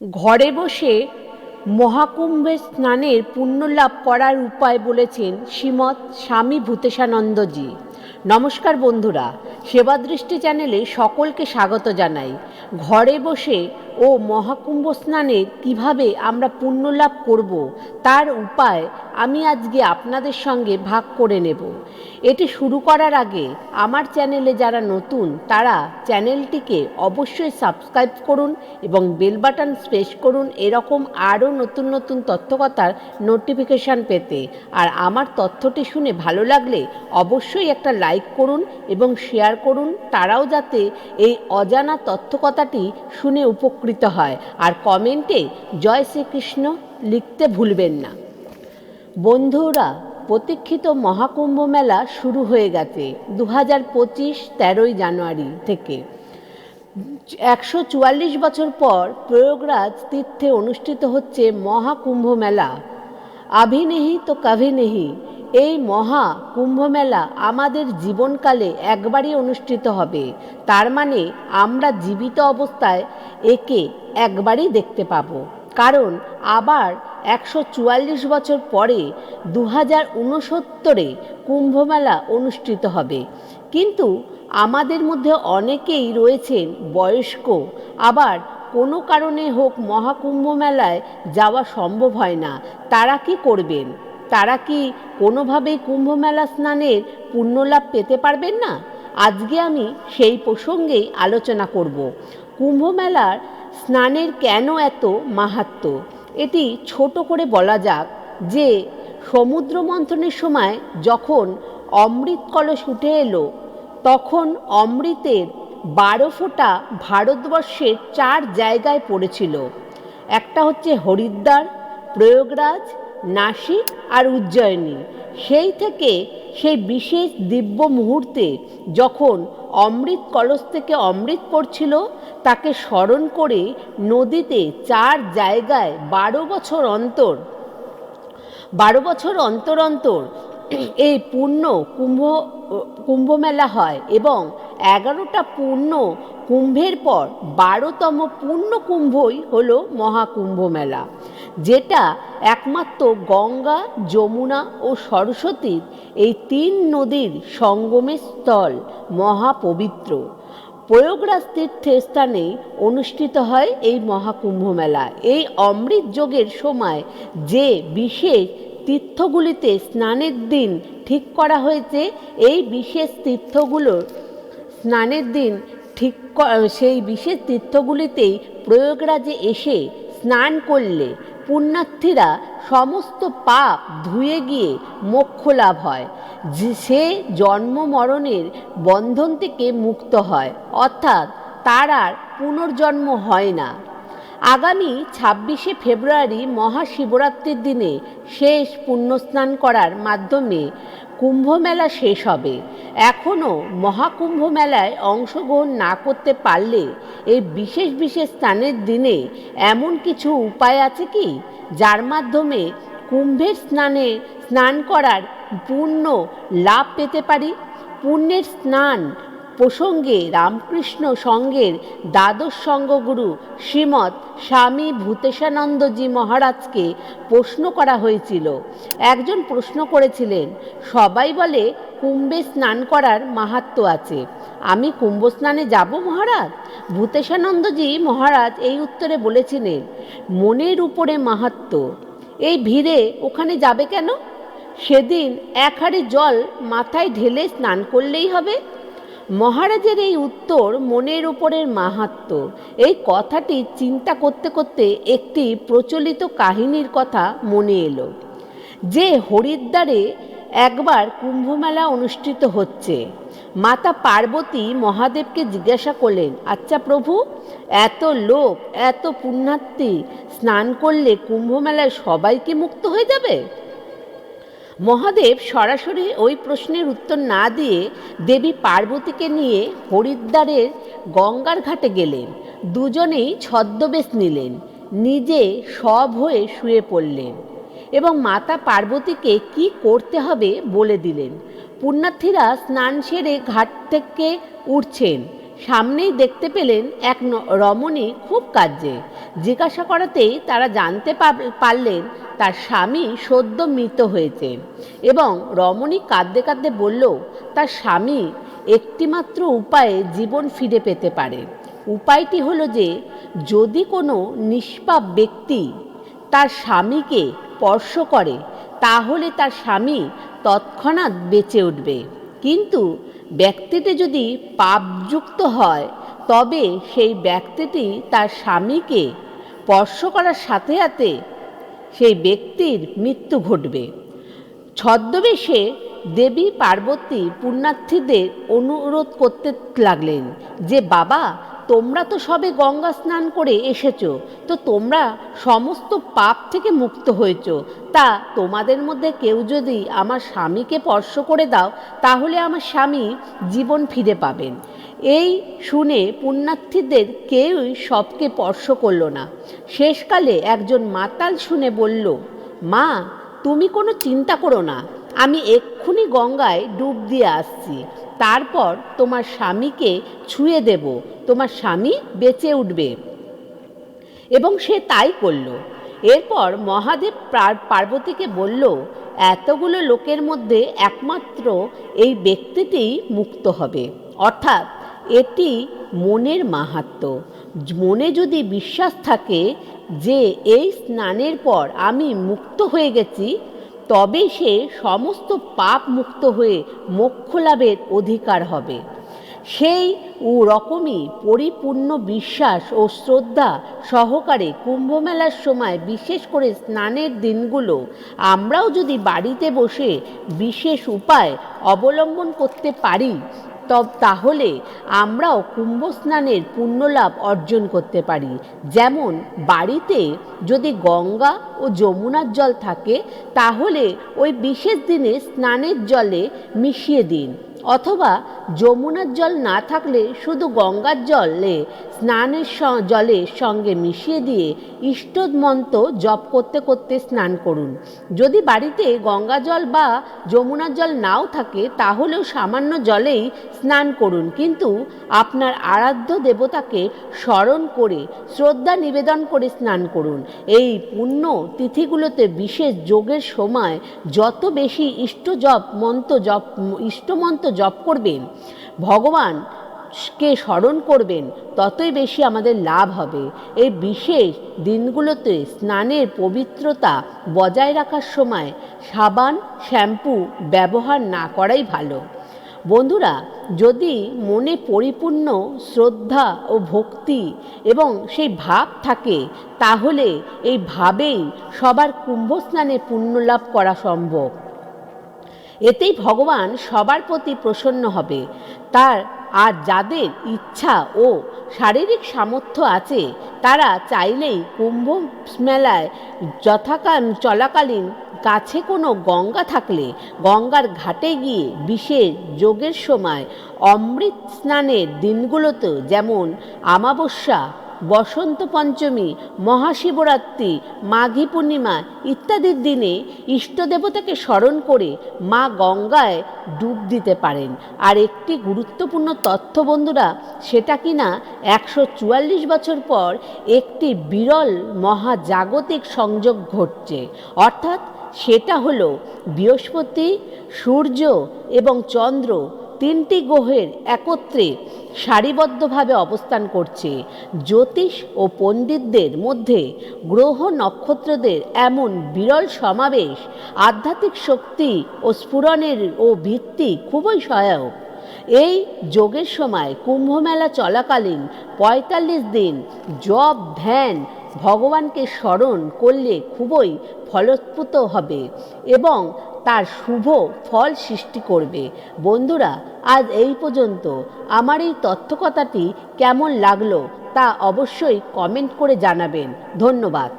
ঘরে বসে মহাকুম্ভে স্নানের পুণ্য লাভ করার উপায় বলেছেন শ্রীমৎ স্বামী ভূতেশানন্দজি। নমস্কার বন্ধুরা, সেবাদৃষ্টি চ্যানেলে সকলকে স্বাগত জানাই। ঘরে বসে ও মহাকুম্ভ স্নানে কীভাবে আমরা পুণ্য লাভ করব, তার উপায় আমি আজকে আপনাদের সঙ্গে ভাগ করে নেব। এটি শুরু করার আগে আমার চ্যানেলে যারা নতুন, তারা চ্যানেলটিকে অবশ্যই সাবস্ক্রাইব করুন এবং বেল বাটন প্রেস করুন, এরকম আরও নতুন নতুন তথ্যকথার নোটিফিকেশান পেতে। আর আমার তথ্যটি শুনে ভালো লাগলে অবশ্যই একটা লাইক করুন এবং শেয়ার করুন, তারাও যাতে এই অজানা তথ্যকথাটি শুনে উপকৃত হয়। আর কমেন্টে জয় শ্রীকৃষ্ণ লিখতে ভুলবেন না। বন্ধুরা, প্রতীক্ষিত মহাকুম্ভ মেলা শুরু হয়ে গেছে দু হাজার পঁচিশ তেরোই জানুয়ারি থেকে। একশো চুয়াল্লিশ বছর পর প্রয়োগরাজ তীর্থে অনুষ্ঠিত হচ্ছে মহাকুম্ভ মেলা। আভিনেহি তো কাভিনেহি। এই মহা কুম্ভমেলা আমাদের জীবনকালে একবারই অনুষ্ঠিত হবে। তার মানে আমরা জীবিত অবস্থায় একে একবারই দেখতে পাবো। কারণ আবার একশো চুয়াল্লিশ বছর পরে দু হাজার উনসত্তরে কুম্ভমেলা অনুষ্ঠিত হবে। কিন্তু আমাদের মধ্যে অনেকেই রয়েছেন বয়স্ক। আবার কোনো কারণে হোক মহাকুম্ভ মেলায় যাওয়া সম্ভব হয় না। তারা কি করবেন? তারা কি কোনোভাবেই কুম্ভমেলা স্নানের পুণ্যলাভ পেতে পারবেন না? আজকে আমি সেই প্রসঙ্গেই আলোচনা করব। কুম্ভমেলার স্নানের কেন এত মাহাত্ম? এটি ছোট করে বলা যাক যে, সমুদ্র মন্থনের সময় যখন অমৃত কলস উঠে এলো, তখন অমৃতের বারো ফোঁটা ভারতবর্ষের চার জায়গায় পড়েছিল। একটা হচ্ছে হরিদ্বার, প্রয়োগরাজ নাসিক আর উজ্জয়িনী। সেই থেকে সেই বিশেষ দিব্য মুহূর্তে যখন অমৃত কলস থেকে অমৃত পড়ছিল, তাকে স্মরণ করে নদীতে চার জায়গায় বারো বছর অন্তর, বারো বছর অন্তর অন্তর এই পূর্ণ কুম্ভ, কুম্ভমেলা হয় এবং এগারোটা পূর্ণ কুম্ভের পর বারোতম পূর্ণ কুম্ভই হলো মহাকুম্ভ মেলা যেটা একমাত্র গঙ্গা, যমুনা ও সরস্বতীর এই তিন নদীর সঙ্গমের স্থল, মহাপবিত্র। প্রয়োগরাজ তীর্থের স্থানে অনুষ্ঠিত হয় এই মহাকুম্ভ মেলা। এই অমৃত যোগের সময় যে বিশেষ তীর্থগুলিতে স্নানের দিন ঠিক করা হয়েছে, এই বিশেষ তীর্থগুলোর স্নানের দিন ঠিক সেই বিশেষ তীর্থগুলিতেই প্রয়োগরাজে এসে স্নান করলে পুণ্যার্থীরা সমস্ত পাপ ধুয়ে গিয়ে মোক্ষ লাভ হয়। সে জন্ম মরণের বন্ধন থেকে মুক্ত হয়, অর্থাৎ তার আর পুনর্জন্ম হয় না। আগামী ছাব্বিশে ফেব্রুয়ারি মহাশিবরাত্রির দিনে শেষ পুণ্যস্নান করার মাধ্যমে কুম্ভমেলা শেষ হবে। এখনও মহাকুম্ভ মেলায় অংশগ্রহণ না করতে পারলে এই বিশেষ বিশেষ স্থানের দিনে এমন কিছু উপায় আছে কি? যার মাধ্যমে কুম্ভের স্নানে স্নান করার পূর্ণ লাভ পেতে পারি? পুণ্যের স্নান প্রসঙ্গে রামকৃষ্ণ সঙ্গের দ্বাদশ সঙ্গগুরু শ্রীমৎ স্বামী ভূতেশানন্দজি মহারাজকে প্রশ্ন করা হয়েছিল। একজন প্রশ্ন করেছিলেন, সবাই বলে কুম্ভে স্নান করার মাহাত্ম আছে। আমি কুম্ভ স্নানে যাব মহারাজ? ভূতেশানন্দজি মহারাজ এই উত্তরে বলেছিলেন, মনের উপরে মাহাত্ম। এই ভিড়ে ওখানে যাবে কেন? সেদিন এক হাড়ি জল মাথায় ঢেলে স্নান করলেই হবে। মহারাজের এই উত্তর মনের উপরের মাহাত্ম। এই কথাটি চিন্তা করতে করতে একটি প্রচলিত কাহিনীর কথা মনে এলো, যে হরিদ্বারে একবার কুম্ভমেলা অনুষ্ঠিত হচ্ছে। মাতা পার্বতী মহাদেবকে জিজ্ঞাসা করলেন আচ্ছা প্রভু, এত লোক, এত পুণ্যার্থী স্নান করলে কুম্ভমেলায় সবাই কি মুক্ত হয়ে যাবে? মহাদেব সরাসরি ওই প্রশ্নের উত্তর না দিয়ে দেবী পার্বতীকে নিয়ে হরিদ্বারের গঙ্গার ঘাটে গেলেন। দুজনেই ছদ্মবেশ নিলেন। নিজে সব হয়ে শুয়ে পড়লেন এবং মাতা পার্বতীকে কি করতে হবে বলে দিলেন। পুণ্যার্থীরা স্নান সেরে ঘাট থেকে উঠছেন। সামনেই দেখতে পেলেন এক রমণী খুব কাজে জিজ্ঞাসা করাতেই তারা জানতে পার- পারলেন তার স্বামী সদ্য মৃত হয়েছে। এবং রমণী কাঁদতে কাঁদতে বলল, তার স্বামী একটিমাত্র উপায়ে জীবন ফিরে পেতে পারে। উপায়টি হলো যে, যদি কোনো নিষ্পাপ ব্যক্তি তার স্বামীকে স্পর্শ করে, তাহলে তার স্বামী তৎক্ষণাৎ বেঁচে উঠবে। কিন্তু ব্যক্তিটি যদি পাপযুক্ত হয়, তবে সেই ব্যক্তিটি তার স্বামীকে স্পর্শ করার সাথে সাথে সেই ব্যক্তির মৃত্যু ঘটবে। ছদ্মবেশে দেবী পার্বতী পুণ্যার্থীদের অনুরোধ করতে লাগলেন যে বাবা তোমরা তো সবে গঙ্গা স্নান করে এসেছ, তো তোমরা সমস্ত পাপ থেকে মুক্ত হয়েছ। তা তোমাদের মধ্যে কেউ যদি আমার স্বামীকে স্পর্শ করে দাও, তাহলে আমার স্বামী জীবন ফিরে পাবেন। এই শুনে পুণ্যার্থীদের কেউই সবকে স্পর্শ করল না। শেষকালে একজন মাতাল শুনে বলল, মা, তুমি কোনো চিন্তা করো না। আমি এক্ষুনি গঙ্গায় ডুব দিয়ে আসছি। তারপর তোমার স্বামীকে ছুঁয়ে দেব। তোমার স্বামী বেঁচে উঠবে। এবং সে তাই করল। এরপর মহাদেব পার- পার্বতীকে বলল, এতগুলো লোকের মধ্যে একমাত্র এই ব্যক্তিটি মুক্ত হবে। অর্থাৎ এটি মনের মাহাত্ম্য মনে যদি বিশ্বাস থাকে যে এই স্নানের পর আমি মুক্ত হয়ে গেছি তবে সে সমস্ত পাপ মুক্ত হয়ে মোক্ষ লাভের অধিকার হবে। সেই ও রকমই পরিপূর্ণ বিশ্বাস ও শ্রদ্ধা সহকারে কুম্ভমেলার সময় বিশেষ করে স্নানের দিনগুলো আমরাও যদি বাড়িতে বসে বিশেষ উপায় অবলম্বন করতে পারি তব তাহলে আমরাও কুম্ভ স্নানের পুণ্যলাভ অর্জন করতে পারি। যেমন বাড়িতে যদি গঙ্গা ও যমুনার জল থাকে, তাহলে ওই বিশেষ দিনে স্নানের জলে মিশিয়ে দিন। অথবা যমুনার জল না থাকলে শুধু গঙ্গার জলে, স্নানের জলের সঙ্গে মিশিয়ে দিয়ে ইষ্ট মন্ত্র জপ করতে করতে স্নান করুন। যদি বাড়িতে গঙ্গা জল বা যমুনার জল নাও থাকে, তাহলেও সামান্য জলেই স্নান করুন। কিন্তু আপনার আরাধ্য দেবতাকে স্মরণ করে, শ্রদ্ধা নিবেদন করে স্নান করুন। এই পুণ্য তিথিগুলোতে বিশেষ যোগের সময় যত বেশি ইষ্ট জপ, মন্ত্র জপ, ইষ্টমন্ত্র জপ করবেন ভগবান কে স্মরণ করবেন, ততই বেশি আমাদের লাভ হবে। এই বিশেষ দিনগুলোতে স্নানের পবিত্রতা বজায় রাখার সময় সাবান, শ্যাম্পু ব্যবহার না করাই ভালো। বন্ধুরা, যদি মনে পরিপূর্ণ শ্রদ্ধা ও ভক্তি এবং সেই ভাব থাকে, তাহলে এই ভাবেই সবার কুম্ভ স্নানে পুণ্যলাভ করা সম্ভব। এতেই ভগবান সবার প্রতি প্রসন্ন হবে। তার, আর যাদের ইচ্ছা ও শারীরিক সামর্থ্য আছে, তারা চাইলেই কুম্ভ মেলায় যথাকাল চলাকালীন কাছে কোনো গঙ্গা থাকলে, গঙ্গার ঘাটে গিয়ে বিশেষ যোগের সময় অমৃত স্নানের দিনগুলোতে যেমন আমাবস্যা বসন্ত পঞ্চমী, মহাশিবরাত্রি, মাঘী পূর্ণিমা ইত্যাদির দিনে ইষ্টদেবতাকে স্মরণ করে মা গঙ্গায় ডুব দিতে পারেন। আর একটি গুরুত্বপূর্ণ তথ্য বন্ধুরা, সেটা কিনা একশো চুয়াল্লিশ বছর পর একটি বিরল মহাজাগতিক সংযোগ ঘটছে। অর্থাৎ সেটা হলো বৃহস্পতি, সূর্য এবং চন্দ্র তিনটি গ্রহের একত্রে সারিবদ্ধভাবে অবস্থান করছে। জ্যোতিষ ও পণ্ডিতদের মধ্যে গ্রহ নক্ষত্রদের এমন বিরল সমাবেশ, আধ্যাত্মিক শক্তি ও স্ফুরণের ও ভিত্তি খুবই সহায়ক। এই যোগের সময় কুম্ভমেলা চলাকালীন পঁয়তাল্লিশ দিন জব ধ্যান ভগবানকে স্মরণ করলে খুবই ফলপ্রদ হবে এবং তার শুভ ফল সৃষ্টি করবে। বন্ধুরা, আজ এই পর্যন্ত। আমার এই তথ্যকথাটি কেমন লাগল তা অবশ্যই কমেন্ট করে জানাবেন। ধন্যবাদ।